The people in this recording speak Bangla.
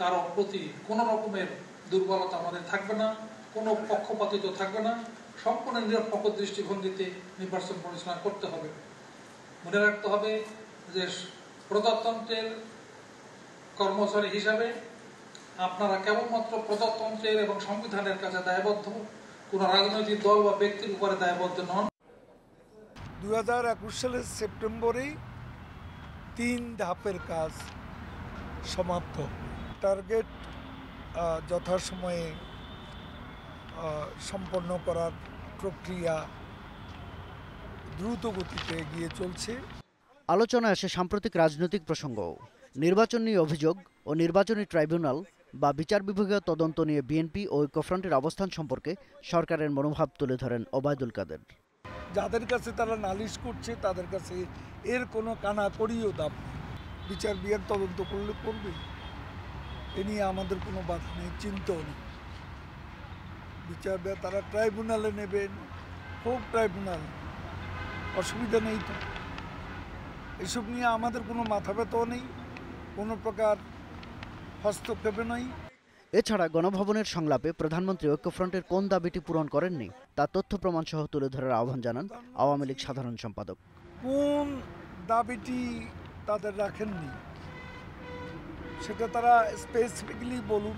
কারও প্রতি কোনো রকমের দুর্বলতা আমাদের থাকবে না, কোনো পক্ষপাতিত থাকবে না, সম্পূর্ণ নিরপেক্ষ দৃষ্টিভঙ্গিতে নির্বাচন পরিচালনা করতে হবে। মনে রাখতে হবে যে প্রজাতন্ত্রের কর্মচারী হিসাবে আপনারা কেবলমাত্র প্রজাতন্ত্রের এবং সংবিধানের কাছে দায়বদ্ধ, কোনো রাজনৈতিক দল বা ব্যক্তির উপরে দায়বদ্ধ নন। দু হাজার একুশ সালের সেপ্টেম্বরেই তিন ধাপের কাজ সমাপ্ত টার্গেট যথাসময়ে সম্পন্ন করার প্রক্রিয়া দ্রুত গতিতে এগিয়ে চলছে। আলোচনায় আসে সাম্প্রতিক রাজনৈতিক প্রসঙ্গ। নির্বাচন নিয়ে অভিযোগ ও নির্বাচনী ট্রাইব্যুনাল বা বিচার বিভাগীয় তদন্ত নিয়ে বিএনপি ও ঐক্যফ্রন্টের অবস্থান সম্পর্কে সরকারের মনোভাব তুলে ধরেন ওবায়দুল কাদের। যাদের কাছে তারা নালিশ করছে তাদের কাছে এর কোনো কানা করিও দাম বিচার বিয়ার তদন্ত করলে করবে এ নিয়ে আমাদের কোনো বাধা নেই চিন্তাও নেই। বিচার তারা ট্রাইব্যুনালে নেবেন হোক ট্রাইব্যুনাল। অসুবিধা নেই তো। এসব নিয়ে আমাদের কোনো মাথা ব্যথাও নেই কোনো প্রকার হস্তক্ষেপে নয়। এছাড়া গণভবনের সংলাপে প্রধানমন্ত্রী ঐক্যফ্রন্টের কোন দাবিটি পূরণ করেননি তা তথ্য প্রমাণ সহ তুলে ধরার আহ্বান জানান আওয়ামী লীগ সাধারণ সম্পাদক। কোন দাবিটি তাদের রাখেননি? সেটা তারা স্পেসিফিকলি বলুন।